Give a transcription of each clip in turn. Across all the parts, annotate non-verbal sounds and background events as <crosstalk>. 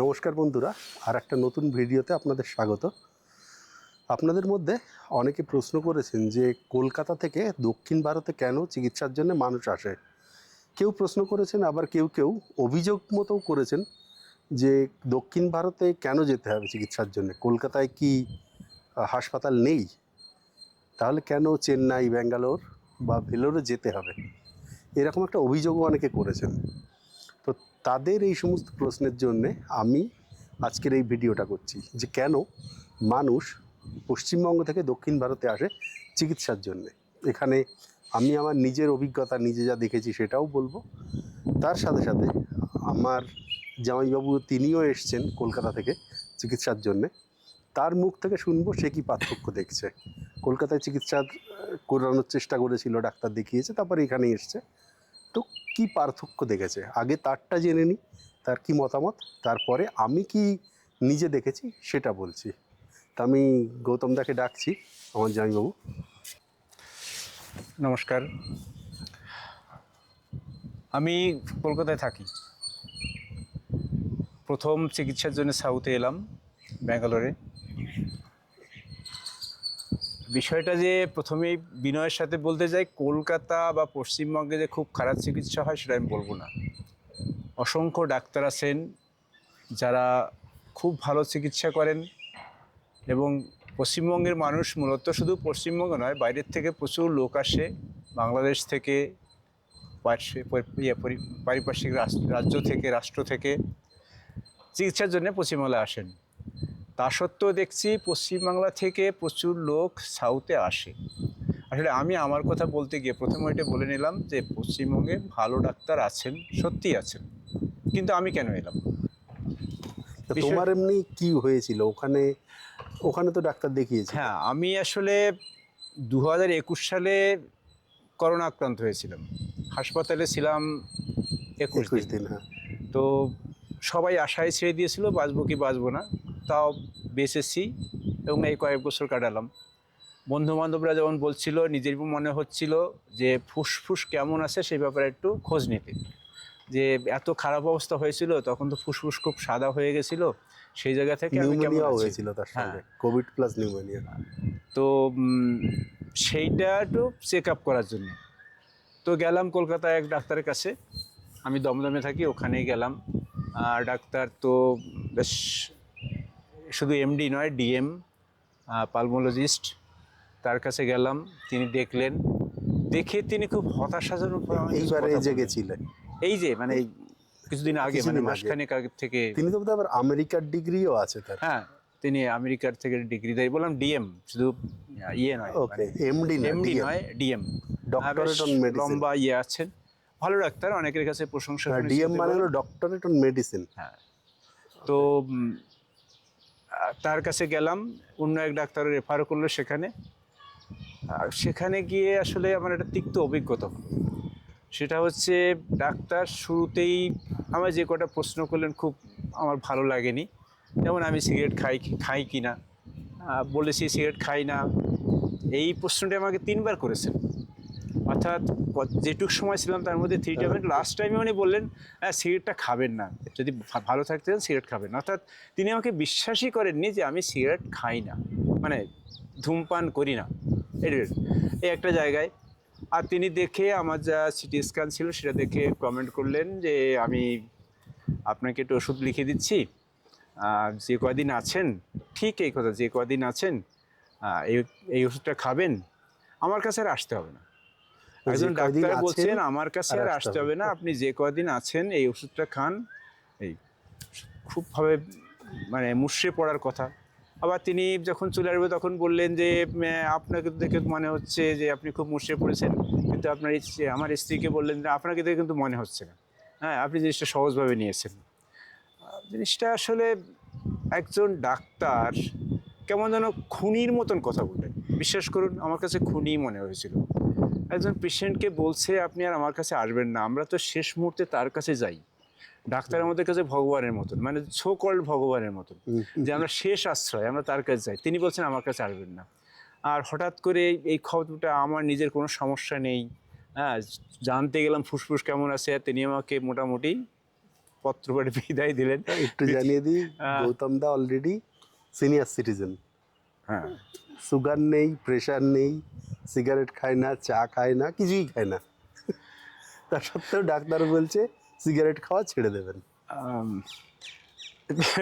নমস্কার বন্ধুরা আর একটা নতুন ভিডিওতে আপনাদের স্বাগত। আপনাদের মধ্যে অনেকে প্রশ্ন করেছেন যে কলকাতা থেকে দক্ষিণ ভারতে কেন চিকিৎসার জন্য মানুষ আসে? কেউ প্রশ্ন করেছেন, আবার কেউ কেউ অভিযোগ মতো করেছেন যে দক্ষিণ ভারতে কেন যেতে হবে চিকিৎসার জন্য? কলকাতায় কি হাসপাতাল নেই? তাহলে কেন চেন্নাই, ব্যাঙ্গালোর বা ভেলোরে যেতে হবে? এরকম একটা অভিযোগও অনেকে করেছেন। তাদের এই সমস্ত প্রশ্নের জন্যে আমি আজকের এই ভিডিওটা করছি যে কেন মানুষ পশ্চিমবঙ্গ থেকে দক্ষিণ ভারতে আসে চিকিৎসার জন্যে। এখানে আমি আমার নিজের অভিজ্ঞতা, নিজে যা দেখেছি সেটাও বলব। তার সাথে সাথে আমার জামাইবাবু তিনিও এসছেন কলকাতা থেকে চিকিৎসার জন্যে। তার মুখ থেকে শুনব সে কি পার্থক্য দেখছে। কলকাতায় চিকিৎসা করানোর চেষ্টা করেছিল, ডাক্তার দেখিয়েছে, তারপরে এখানে এসছে। কি পার্থক্য দেখেছে? আগে তারটা জেনে নিই তার কি মতামত, তারপরে আমি কি নিজে দেখেছি সেটা বলছি। তা আমি গৌতম দাকে ডাকছি, আমার জামাইবাবু। নমস্কার। আমি কলকাতায় থাকি। প্রথম চিকিৎসার জন্য সাউথে এলাম, ব্যাঙ্গালোরে। বিষয়টা যে প্রথমেই বিনয়ের সাথে বলতে যাই কলকাতা বা পশ্চিমবঙ্গে যে খুব খারাপ চিকিৎসা হয় সেটা আমি বলব না। অসংখ্য ডাক্তার আছেন যারা খুব ভালো চিকিৎসা করেন এবং পশ্চিমবঙ্গের মানুষ মূলত শুধু পশ্চিমবঙ্গ নয় বাইরের থেকে প্রচুর লোক আসে বাংলাদেশ থেকে ইয়ে, পরি- পারিপার্শ্বিক রাজ্য থেকে রাষ্ট্র থেকে। চিকিৎসার জন্য পশ্চিমবাংলায় আসেন। তা সত্ত্বেও দেখছি পশ্চিমবাংলা থেকে প্রচুর লোক সাউথে আসে। আসলে আমি আমার কথা বলতে গিয়ে প্রথমে এটা বলে নিলাম যে পশ্চিমবঙ্গে ভালো ডাক্তার আছেন সত্যিই আছেন। কিন্তু আমি কেন এলাম? তোমার এমনি কি হয়েছিল? ওখানে ওখানে তো ডাক্তার দেখিয়েছে। হ্যাঁ আমি আসলে দু হাজার একুশ সালে করোনা আক্রান্ত হয়েছিলাম। হাসপাতালে ছিলাম একুশ দিন হ্যাঁ। তো সবাই আশায় ছেড়ে দিয়েছিল বাঁচবো কি বাঁচবো না। তাও বেঁচেছি এবং এই কয়েক বছর কাটালাম। বন্ধু বান্ধবরা যেমন বলছিল নিজের মনে হচ্ছিল যে ফুসফুস কেমন আছে সেই ব্যাপারে একটু খোঁজ নিতে। যে এত খারাপ অবস্থা হয়েছিল তখন তো ফুসফুস খুব সাদা হয়ে গেছিল। সেই জায়গা থেকে? হয়েছিল তার সঙ্গে হ্যাঁ। কোভিড প্লাস নিউমোনিয়া তো সেইটা একটু চেক আপ করার জন্য। তো গেলাম কলকাতায় এক ডাক্তারের কাছে। আমি দমদমে থাকি ওখানেই গেলাম। আর ডাক্তার তো বেশ শুধু এমডি নয় ডিএম পালমোলজিস্ট তার কাছে গেলাম তিনি দেখলেন। দেখে তিনি খুব হতাশাজনক ভাবে এইবারে যে গেছিলেন এই যে মানে কিছুদিন আগে মানে। মাসখানেক আগে থেকে তিনি তো আবার আমেরিকার ডিগ্রিও আছে তার। হ্যাঁ তিনি আমেরিকার থেকে ডিগ্রি দেয়। বললাম ডিএম শুধু ইয়ে নয় এমডি না এমডি নয় ডিএম ডক্টরেট অন মেডিসিন লম্বা ইয়ে আছেন। ভালো ডাক্তার অনেকের কাছে প্রশংসা ডিএম শুনতে মানে হলো ডক্টরেট অন মেডিসিন হ্যাঁ। তো তার কাছে গেলাম, অন্য এক ডাক্তার রেফার করল সেখানে। সেখানে গিয়ে আসলে আমার একটা তিক্ত অভিজ্ঞতা। সেটা হচ্ছে ডাক্তার শুরুতেই আমার যে কটা প্রশ্ন করলেন খুব আমার ভালো লাগেনি। যেমন আমি সিগারেট খাই খাই কি না বলেছি সিগারেট খাই না। এই প্রশ্নটা আমাকে তিনবার করেছেন। অর্থাৎ যেটুক সময় ছিলাম তার মধ্যে থ্রি টাইম লাস্ট টাইমে উনি বললেন সিগারেটটা খাবেন না। যদি ভালো থাকতে চান, সিগারেট খাবেন অর্থাৎ তিনি আমাকে বিশ্বাসই করেননি যে আমি সিগারেট খাই না। মানে ধূমপান করি না। এই একটা জায়গায়। আর তিনি দেখে আমার যা সিটি স্ক্যান ছিল, সেটা দেখে কমেন্ট করলেন যে, আমি আপনাকে একটু ওষুধ লিখে দিচ্ছি। যে কদিন আছেন? ঠিক এই কথা, যে কদিন আছেন এই এই ওষুধটা খাবেন। আমার কাছে আর আসতে হবে না। একজন ডাক্তার বলছেন আমার কাছে আর আসতে হবে না আপনি যে কদিন আছেন এই ওষুধটা খান। এই খুবভাবে মানে মুষড়ে পড়ার কথা। আবার তিনি যখন চলে আসবে তখন বললেন যে আপনাকে দেখে মনে হচ্ছে যে আপনি খুব মুষড়ে পড়েছেন। কিন্তু আপনার আমার স্ত্রীকে বললেন যে আপনাকে দেখে কিন্তু মনে হচ্ছে না। হ্যাঁ আপনি জিনিসটা সহজভাবে নিয়েছেন। জিনিসটা আসলে একজন ডাক্তার কেমন যেন খুনির মতন কথা বললেন বিশ্বাস করুন আমার কাছে খুনি মনে হয়েছিল। একজন পেশেন্টকে বলছে আপনি আর আমার কাছে আসবেন না আমরা তো শেষ মুহূর্তে তার কাছে যাই। ডাক্তার আমাদের কাছে ভগবানের মতন মানে ছো কল্ড ভগবানের মতন যে আমরা শেষ আশ্রয় আমরা তার কাছে যাই। তিনি বলছেন আমার কাছে আসবেন না। আর হঠাৎ করে এই খবরটা আমার নিজের কোনো সমস্যা নেই। হ্যাঁ জানতে গেলাম ফুসফুস কেমন আছে? তিনি আমাকে মোটামুটি পত্র পড়ে বিদায় দিলেন। একটু জানিয়ে দিই আহ। Gautam da already senior citizen হ্যাঁ। সুগার নেই প্রেশার নেই সিগারেট খায় না, চা খায় না, কিছুই খায় না। তা সত্ত্বেও ডাক্তার বলছে, সিগারেট খাওয়া ছেড়ে দেবেন।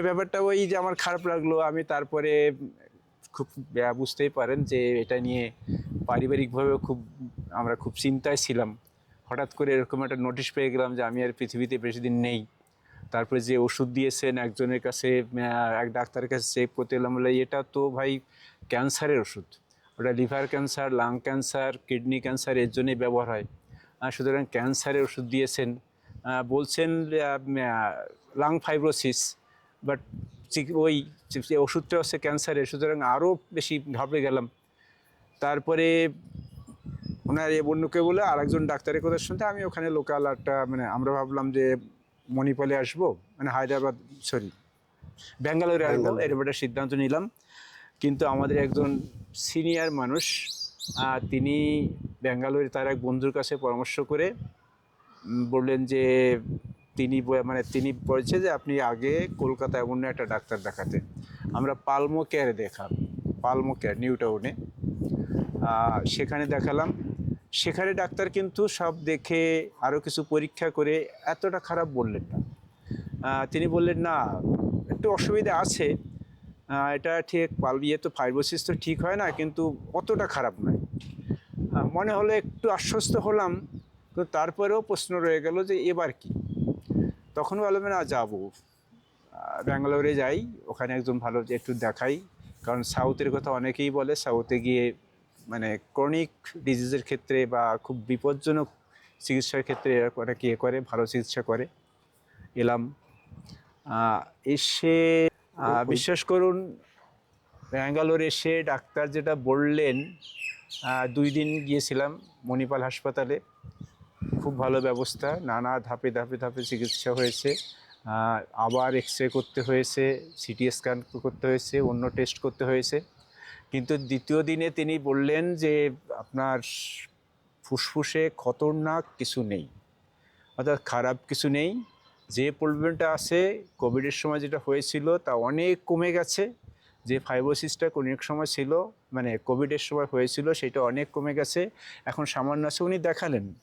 ব্যাপারটা ওই যে আমার খারাপ লাগল, আমি তারপরে খুব বুঝতেই পারেন যে এটা নিয়ে পারিবারিকভাবে খুব, আমরা খুব চিন্তায় ছিলাম। হঠাৎ করে এরকম একটা নোটিশ পেয়ে গেলাম যে আমি আর পৃথিবীতে বেশি দিন নেই। তারপরে যে ওষুধ দিয়েছেন একজনের কাছে এক ডাক্তারের কাছে চেক করতে এলাম বলে এটা তো ভাই ক্যান্সারের ওষুধ। ওটা liver cancer lung cancer kidney cancer এর জন্যই ব্যবহার হয়। সুতরাং ক্যান্সারের ওষুধ দিয়েছেন। বলছেন লাং ফাইব্রোসিস বাট ওই ওষুধটা হচ্ছে ক্যান্সারের সুতরাং আরও বেশি ঘাবড়ে গেলাম। তারপরে ওনার এ বন্ধুকে বলে আরেকজন ডাক্তারের কথা শুনতে আমি ওখানে লোকাল একটা মানে আমরা ভাবলাম যে মণিপালে আসব মানে হায়দ্রাবাদ সরি ব্যাঙ্গালোরে আসব। এরকম একটা সিদ্ধান্ত নিলাম। কিন্তু আমাদের একজন সিনিয়র মানুষ তিনি ব্যাঙ্গালোরে তার এক বন্ধুর কাছে পরামর্শ করে বললেন যে তিনি মানে তিনি বলছে যে আপনি আগে কলকাতায় অন্য একটা ডাক্তার দেখাতে। আমরা পালমো কেয়ারে দেখাম পালমো কেয়ার, নিউ টাউনে। সেখানে দেখালাম। সেখানে ডাক্তার কিন্তু সব দেখে আরও কিছু পরীক্ষা করে এতটা খারাপ বললেন না। তিনি বললেন, না, একটু অসুবিধা আছে। এটা ঠিক পাল ইয়ে তো ফাইব্রোসিস তো ঠিক হয় না, কিন্তু অতটা খারাপ নয়। মনে হলো একটু আশ্বস্ত হলাম কিন্তু তারপরেও প্রশ্ন রয়ে গেল যে এবার কি? তখন বললাম, না, যাব। ব্যাঙ্গালোরে যাই, ওখানে একজন ভালো একটু দেখাই, কারণ সাউথের কথা অনেকেই বলে সাউথে গিয়ে মানে ক্রনিক ডিজিজের ক্ষেত্রে বা খুব বিপজ্জনক চিকিৎসার ক্ষেত্রে অনেক ইয়ে করে, ভালো চিকিৎসা করে, এলাম। এসে বিশ্বাস করুন ব্যাঙ্গালোর এসে ডাক্তার যেটা বললেন দুই দিন গিয়েছিলাম মণিপাল হাসপাতালে। খুব ভালো ব্যবস্থা নানা ধাপে ধাপে ধাপে চিকিৎসা হয়েছে। আবার এক্স রে করতে হয়েছে সিটি স্ক্যান করতে হয়েছে অন্য টেস্ট করতে হয়েছে। কিন্তু দ্বিতীয় দিনে তিনি বললেন যে আপনার ফুসফুসে খতরনাক কিছু নেই অর্থাৎ খারাপ কিছু নেই যে প্রবলেমটা আছে কোভিডের সময় যেটা হয়েছিল তা অনেক কমে গেছে। যে ফাইব্রোসিসটা অনেক সময় ছিল মানে কোভিডের সময় হয়েছিল, সেটা অনেক কমে গেছে। এখন সামান্য আছে, উনি দেখালেন।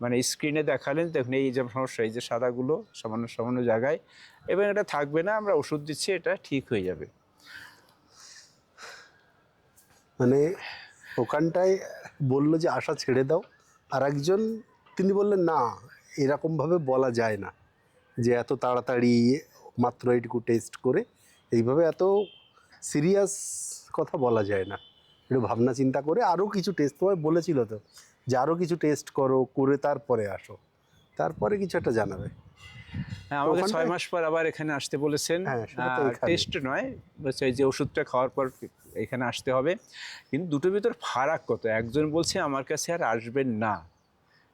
মানে স্ক্রিনে দেখালেন, দেখুন এই যে সমস্যা, এই যে সাদাগুলো সামান্য সামান্য জায়গায়। এবং এটা থাকবে না, আমরা ওষুধ দিচ্ছি, এটা ঠিক হয়ে যাবে। মানে ওখানটায় বলল যে, আশা ছেড়ে দাও। আর একজন তিনি বললেন, না, এরকমভাবে বলা যায় না। যে এত তাড়াতাড়ি মাত্র এইটুকু টেস্ট করে এইভাবে এত সিরিয়াস কথা বলা যায় না। একটু ভাবনা চিন্তা করে আরও কিছু টেস্ট তোমায় বলেছিল তো যে আরও কিছু টেস্ট করো করে তারপরে আসো। তারপরে কিছু একটা জানাবে। হ্যাঁ আমাকে ছয় মাস পর আবার এখানে আসতে বলেছেন। হ্যাঁ, সেটা টেস্ট নয় যে ওষুধটা খাওয়ার পর এখানে আসতে হবে। কিন্তু দুটোর ভিতর ফারাক কত? একজন বলছে আমার কাছে আর আসবেন না।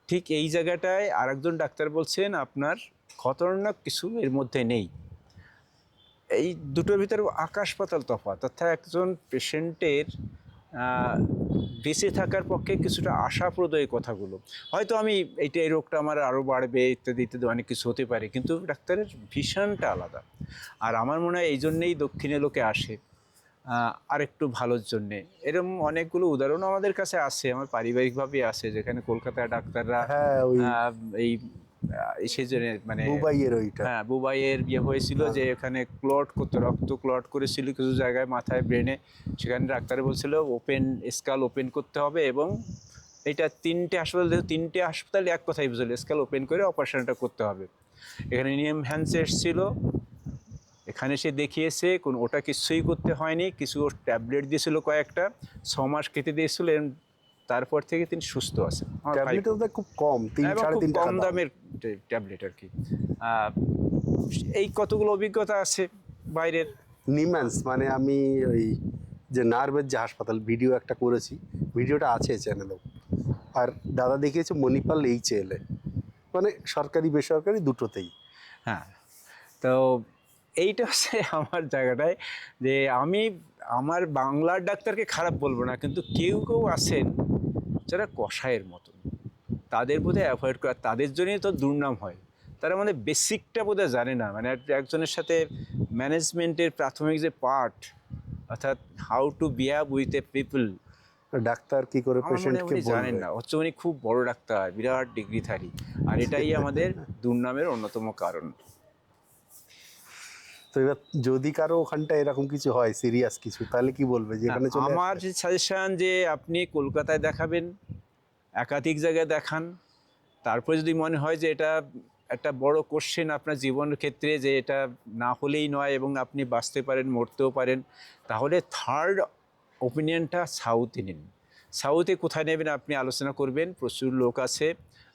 ঠিক এই জায়গাটায় আরেকজন ডাক্তার বলছেন, আপনার খতরনাক কিছু এর মধ্যে নেই। এই দুটোর ভিতরে আকাশ পাতাল তফাৎ, অর্থাৎ একজন পেশেন্টের বেঁচে থাকার পক্ষে কিছুটা আশাপ্রদ এই কথাগুলো। হয়তো আমি এইটা, এই রোগটা আমার আরও বাড়বে, ইত্যাদি ইত্যাদি অনেক কিছু হতে পারে, কিন্তু ডাক্তারের ভীষণটা আলাদা। আর আমার মনে হয় এই জন্যেই দক্ষিণে লোকে আসে। আহ, আর একটু ভালোর জন্যে। এরকম অনেকগুলো উদাহরণ আমাদের কাছে আছে আমার পারিবারিকভাবে আছে যেখানে কলকাতায় ডাক্তাররা হ্যাঁ এই সেই জন্য মানে দুবাইয়ের ওইটা। হ্যাঁ বুবাইয়ের বিয়ে হয়েছিল হ্যাঁ। যে এখানে ক্লট করতে রক্ত ক্লট করেছিল কিছু জায়গায় মাথায় ব্রেনে সেখানে ডাক্তার বলছিল ওপেন স্কাল ওপেন করতে হবে এবং এটা তিনটে হাসপাতাল তিনটে হাসপাতাল এক কথাই বুঝল স্কাল ওপেন করে অপারেশনটা করতে হবে। এখানে নিয়ম হ্যান্সে এসেছিল এখানে সে দেখিয়েছে কোন ওটা কিছুই করতে হয়নি কিছু ওর ট্যাবলেট দিয়েছিল কয়েকটা ছ মাস খেতে দিয়েছিল তারপর থেকে তিনি সুস্থ আছেন। খুব কম কম দামের ট্যাবলেট আর কি। এই কতগুলো অভিজ্ঞতা আছে বাইরের? নিম্যান্স মানে আমি ওই যে নার্ভের যে হাসপাতাল ভিডিও একটা করেছি ভিডিওটা আছে চ্যানেলেও। আর দাদা দেখিয়েছে মণিপাল এইচ এলে মানে সরকারি বেসরকারি দুটোতেই। হ্যাঁ তো এইটা হচ্ছে <laughs> আমার জায়গাটায় যে আমি আমার বাংলার ডাক্তারকে খারাপ বলব না কিন্তু কেউ কেউ আছেন যারা কষায়ের মতন। তাদের বোধহয় অ্যাভয়েড করা তাদের জন্যই তো দুর্নাম হয়। তারা মানে বেসিকটা বোধহয় জানে না। মানে একজনের সাথে ম্যানেজমেন্টের প্রাথমিক যে পার্ট অর্থাৎ how to behave with a people doctor কি করে পেশেন্টকে জানেন না। হচ্ছে উনি খুব বড় ডাক্তার বিরাট ডিগ্রি ডিগ্রিধারী আর এটাই <laughs> আমাদের দুর্নামের অন্যতম কারণ। তো এবার যদি কারও ওখানটা এরকম কিছু হয় সিরিয়াস কিছু তাহলে কি বলবে যে এখানে আমার? সাজেশন যে আপনি কলকাতায় দেখাবেন একাধিক জায়গায় দেখান তারপরে যদি মনে হয় যে এটা একটা বড় কোশ্চেন আপনার জীবনের ক্ষেত্রে যে এটা না হলেই নয় এবং আপনি বাঁচতে পারেন মরতেও পারেন তাহলে থার্ড ওপিনিয়নটা সাউথে নিন সাউথে কোথায় নেবেন আপনি আলোচনা করবেন প্রচুর লোক আছে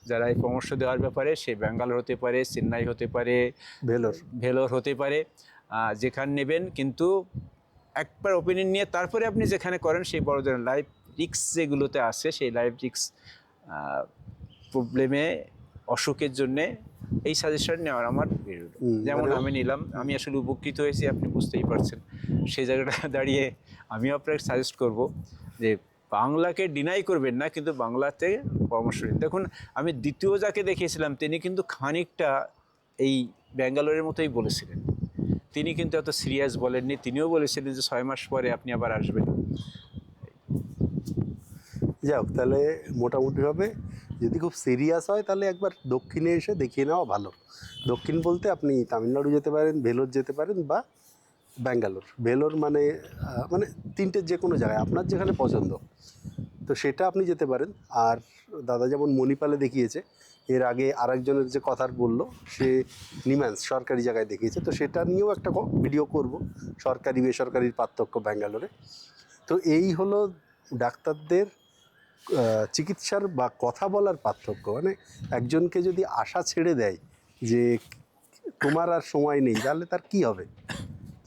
যারা এই পরামর্শ দেওয়ার ব্যাপারে সে ব্যাঙ্গালোর হতে পারে চেন্নাই হতে পারে ভেলোর। ভেলোর হতে পারে যেখানে নেবেন। কিন্তু একবার ওপিনিয়ন নিয়ে তারপরে আপনি যেখানে করেন সেই বড় ধরনের লাইফ রিক্স যেগুলোতে আসে সেই লাইফ রিক্স প্রবলেমে অসুখের জন্যে এই সাজেশন নেওয়ার আমার যেমন মানে- আমি নিলাম আমি আসলে উপকৃত হয়েছি আপনি বুঝতেই পারছেন। সেই জায়গাটা <laughs> দাঁড়িয়ে আমিও আপনাকে সাজেস্ট করব যে বাংলাকে ডিনাই করবেন না, কিন্তু বাংলাতে পরামর্শ নিন দেখুন, আমি দ্বিতীয় যাকে দেখিয়েছিলাম, তিনি কিন্তু খানিকটা এই ব্যাঙ্গালোরের মতোই বলেছিলেন। তিনি কিন্তু এত সিরিয়াস বলেননি, তিনিও বলেছিলেন যে ছয় মাস পরে আপনি আবার আসবেন। যাই হোক তাহলে মোটামুটিভাবে যদি খুব সিরিয়াস হয়, তাহলে একবার দক্ষিণে এসে দেখিয়ে নেওয়া ভালো। দক্ষিণ বলতে আপনি তামিলনাড়ু যেতে পারেন, ভেলোর যেতে পারেন, বা ব্যাঙ্গালোর। ভেলোর মানে মানে তিনটের যে কোনো জায়গায়, আপনার যেখানে পছন্দ। তো সেটা আপনি যেতে পারেন। আর দাদা যেমন মণিপালে দেখিয়েছে, এর আগে আরেকজনের যে কথার বলল, সে নিম্যান্স সরকারি জায়গায় দেখিয়েছে। তো সেটা নিয়েও একটা ভিডিও করব, সরকারি বেসরকারির পার্থক্য ব্যাঙ্গালোরে। তো এই হলো ডাক্তারদের চিকিৎসার বা কথা বলার পার্থক্য। মানে একজনকে যদি আশা ছেড়ে দেয় যে তোমার আর সময় নেই, তাহলে তার কি হবে?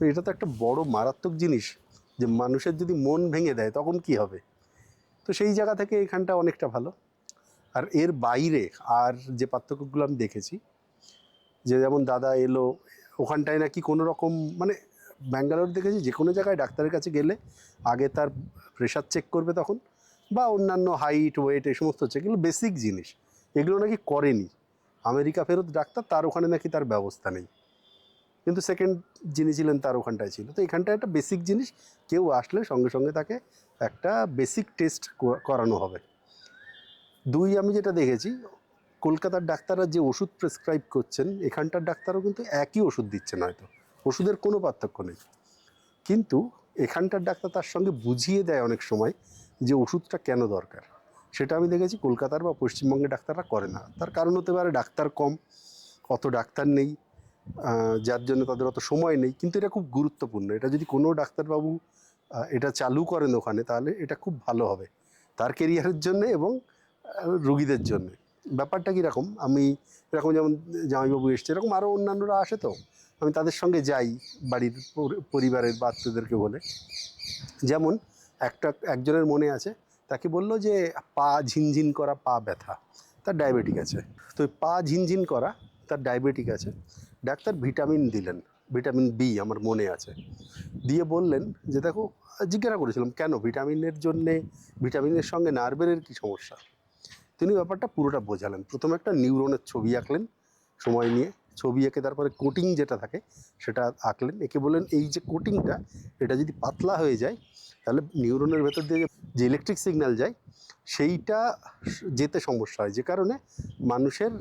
তো এটা তো একটা বড় মারাত্মক জিনিস যে মানুষের যদি মন ভেঙে দেয় তখন কি হবে? তো সেই জায়গা থেকে এখানটা অনেকটা ভালো। আর এর বাইরে আর যে পার্থক্যগুলো আমি দেখেছি, যে যেমন দাদা এলো, ওখানটায় নাকি কোনো রকম মানে ব্যাঙ্গালোর দেখেছি যে কোনো জায়গায় ডাক্তারের কাছে গেলে আগে তার প্রেশার চেক করবে তখন, বা অন্যান্য হাইট ওয়েট এই সমস্ত চেক এগুলো বেসিক জিনিস। এগুলো নাকি করেনি। আমেরিকা ফেরত ডাক্তার, তার ওখানে নাকি তার ব্যবস্থা নেই। কিন্তু সেকেন্ড যিনি ছিলেন তার ওখানটায় ছিল। তো এখানটায় একটা বেসিক জিনিস, কেউ আসলে সঙ্গে সঙ্গে তাকে একটা বেসিক টেস্ট করানো হবে। দুই, আমি যেটা দেখেছি, কলকাতার ডাক্তাররা যে ওষুধ প্রেসক্রাইব করছেন, এখানটার ডাক্তারও কিন্তু একই ওষুধ দিচ্ছেন হয়তো। ওষুধের কোনো পার্থক্য নেই। কিন্তু এখানটার ডাক্তার তার সঙ্গে বুঝিয়ে দেয় অনেক সময় যে ওষুধটা কেন দরকার। সেটা আমি দেখেছি কলকাতার বা পশ্চিমবঙ্গের ডাক্তাররা করে না। তার কারণ হতে পারে ডাক্তার কম, অত ডাক্তার নেই যার জন্য তাদের অত সময় নেই, কিন্তু এটা খুব গুরুত্বপূর্ণ। এটা যদি কোনো ডাক্তারবাবু এটা চালু করেন ওখানে, তাহলে এটা খুব ভালো হবে। তার কেরিয়ারের জন্য এবং রুগীদের জন্য। ব্যাপারটা কীরকম আমি এরকম যেমন জামাইবাবু এসছে, এরকম আরও অন্যান্যরা আসে তো। আমি তাদের সঙ্গে যাই, বাড়ির পরিবারের বাচ্চাদেরকে বলে। যেমন একটা, একজনের মনে আছে, তাকে বলল যে, পা ঝিনঝিন করা, পা ব্যথা। তার ডায়াবেটিক আছে। তো পা ঝিনঝিন করা, তার ডায়াবেটিক আছে। ডাক্তার ভিটামিন দিলেন, ভিটামিন বি আমার মনে আছে। দিয়ে বললেন যে, দেখো, জিজ্ঞাসা করেছিলাম, কেন? ভিটামিনের জন্যে, ভিটামিনের সঙ্গে নার্ভের কী সমস্যা? তিনি ব্যাপারটা পুরোটা বোঝালেন। প্রথমে একটা নিউরনের ছবি আঁকলেন, সময় নিয়ে। ছবি এঁকে তারপরে কোটিং যেটা থাকে, সেটা আঁকলেন। একে বললেন, এই যে কোটিংটা এটা যদি পাতলা হয়ে যায়, তাহলে নিউরনের ভেতর দিয়ে যে ইলেকট্রিক সিগন্যাল যায়, সেইটা যেতে সমস্যা হয়, যে কারণে মানুষের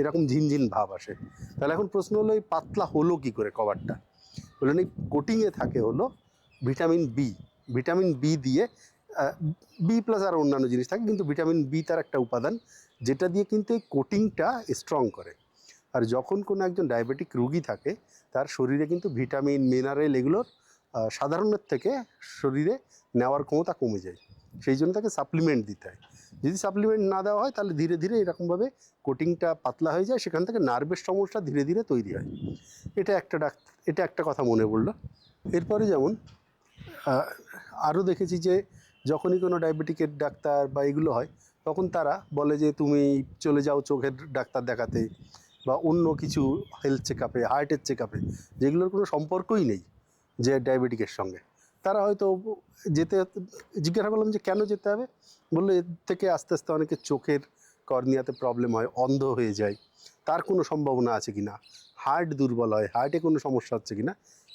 এরকম ঝিনঝিন ভাব আসে। তাহলে এখন প্রশ্ন হলো, এই পাতলা হলো কি করে কভারটা বললেন এই কোটিংয়ে থাকে হলো ভিটামিন বি ভিটামিন বি দিয়ে বি প্লাস আর অন্যান্য জিনিস থাকে, কিন্তু ভিটামিন বি তার একটা উপাদান, যেটা দিয়ে কিন্তু এই কোটিংটা স্ট্রং করে। আর যখন কোনো একজন ডায়াবেটিক রুগী থাকে, তার শরীরে কিন্তু ভিটামিন মিনারেল এগুলোর সাধারণের থেকে শরীরে নেওয়ার ক্ষমতা কমে যায়। সেই জন্য তাকে সাপ্লিমেন্ট দিতে হয়। যদি সাপ্লিমেন্ট না দেওয়া হয়, তাহলে ধীরে ধীরে এরকমভাবে কোটিংটা পাতলা হয়ে যায়, সেখান থেকে নার্ভের সমস্যা ধীরে ধীরে তৈরি হয়। এটা একটা ডাক, এটা একটা কথা মনে পড়ল। এরপরে যেমন আরও দেখেছি যে যখনই কোনো ডায়াবেটিকের ডাক্তার বা এগুলো হয়, তখন তারা বলে যে, তুমি চলে যাও চোখের ডাক্তার দেখাতে বা অন্য কিছু হেলথ চেক আপে হার্টের চেক আপে যেগুলোর কোনো সম্পর্কই নেই যে ডায়াবেটিকের সঙ্গে। তারা হয়তো যেতে জিজ্ঞাসা করলাম যে কেন যেতে হবে? বলল, এর থেকে আস্তে আস্তে অনেকে চোখের কর্নিয়াতে প্রবলেম হয়, অন্ধ হয়ে যায়। তার কোনো সম্ভাবনা আছে কি না হার্ট দুর্বল হয় হার্টে কোনো সমস্যা হচ্ছে কি না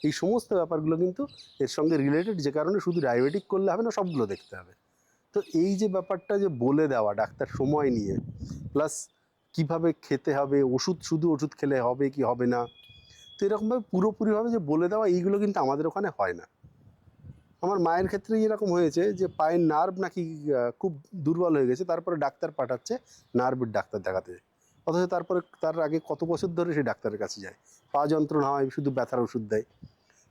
এই সমস্ত ব্যাপারগুলো কিন্তু এর সঙ্গে রিলেটেড যে কারণে শুধু ডায়াবেটিক করলে হবে না, সবগুলো দেখতে হবে। তো এই যে ব্যাপারটা যে বলে দেওয়া, ডাক্তার সময় নিয়ে প্লাস কীভাবে খেতে হবে, ওষুধ, শুধু ওষুধ খেলে হবে কি হবে না? তো এরকমভাবে পুরোপুরিভাবে যে বলে দেওয়া, এইগুলো কিন্তু আমাদের ওখানে হয় না। আমার মায়ের ক্ষেত্রে এরকম হয়েছে যে পায়ের নার্ভ নাকি খুব দুর্বল হয়ে গেছে, তারপরে ডাক্তার পাঠাচ্ছে, নার্ভের ডাক্তার দেখাতে অথচ তারপরে তার আগে কত বছর ধরে সে ডাক্তারের কাছে যায়। পা যন্ত্রণা হয়, শুধু ব্যথার ওষুধ দেয়।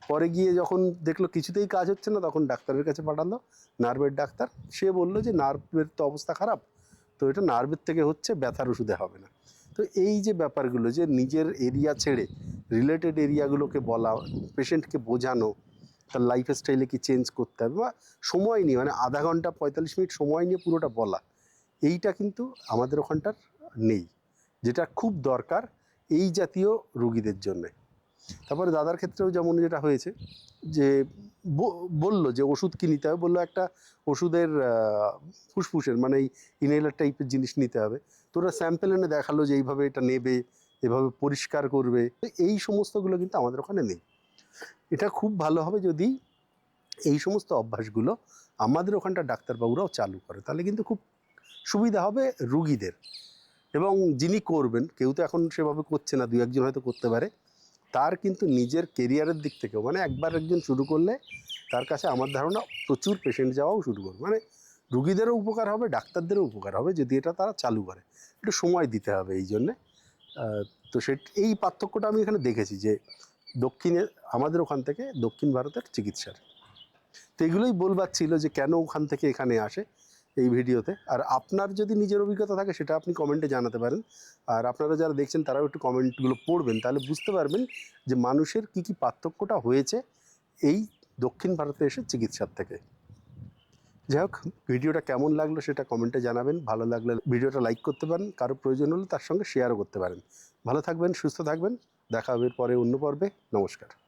পরে গিয়ে যখন দেখল কিছুতেই কাজ হচ্ছে না, তখন ডাক্তারের কাছে পাঠালো, নার্ভের ডাক্তার। সে বলল যে, নার্ভের তো অবস্থা খারাপ, তো এটা নার্ভের থেকে হচ্ছে, ব্যথার ওষুধে হবে না। তো এই যে ব্যাপারগুলো, যে নিজের এরিয়া ছেড়ে রিলেটেড এরিয়াগুলোকে বলা পেশেন্টকে বোঝানো তার লাইফ স্টাইলে কি চেঞ্জ করতে হবে বা সময় নিয়ে মানে আধা ঘণ্টা পঁয়তাল্লিশ মিনিট সময় নিয়ে পুরোটা বলা, এইটা কিন্তু আমাদের ওখানটার নেই, যেটা খুব দরকার এই জাতীয় রুগীদের জন্যে। তারপরে দাদার ক্ষেত্রেও যেমন যেটা হয়েছে, যে বলল যে ওষুধ কি নিতে হবে, বলল একটা ওষুধের ফুসফুসের মানে এই ইনহেলার টাইপের জিনিস নিতে হবে। তো ওরা স্যাম্পেল এনে দেখাল যে এইভাবে এটা নেবে, এভাবে পরিষ্কার করবে এই সমস্তগুলো কিন্তু আমাদের ওখানে নেই। এটা খুব ভালো হবে যদি এই সমস্ত অভ্যাসগুলো আমাদের ওখানটা ডাক্তারবাবুরাও চালু করে। তাহলে কিন্তু খুব সুবিধা হবে রুগীদের। এবং যিনি করবেন, কেউ তো এখন সেভাবে করছে না দু একজন হয়তো করতে পারে, তার কিন্তু নিজের কেরিয়ারের দিক থেকেও মানে একবার একজন শুরু করলে তার কাছে আমার ধারণা প্রচুর পেশেন্ট যাওয়াও শুরু করবে। মানে রুগীদেরও উপকার হবে, ডাক্তারদেরও উপকার হবে, যদি এটা তারা চালু করে। একটু সময় দিতে হবে এই জন্যে। তো সে, এই পার্থক্যটা আমি এখানে দেখেছি যে দক্ষিণে আমাদের ওখান থেকে দক্ষিণ ভারতের চিকিৎসার। তো এগুলোই বলবার ছিল যে কেন ওখান থেকে এখানে আসে এই ভিডিওতে। আর আপনার যদি নিজের অভিজ্ঞতা থাকে সেটা আপনি কমেন্টে জানাতে পারেন। আর আপনারা যারা দেখছেন তারাও একটু কমেন্টগুলো পড়বেন, তাহলে বুঝতে পারবেন যে মানুষের কি কি পার্থক্যটা হয়েছে এই দক্ষিণ ভারতে এসে চিকিৎসার থেকে। যাই হোক, ভিডিওটা কেমন লাগল সেটা কমেন্টে জানাবেন। ভালো লাগলে ভিডিওটা লাইক করতে পারেন। কারও প্রয়োজন হলে তার সঙ্গে শেয়ারও করতে পারেন। ভালো থাকবেন, সুস্থ থাকবেন। দেখা হবে পরে অন্য পর্বে। নমস্কার।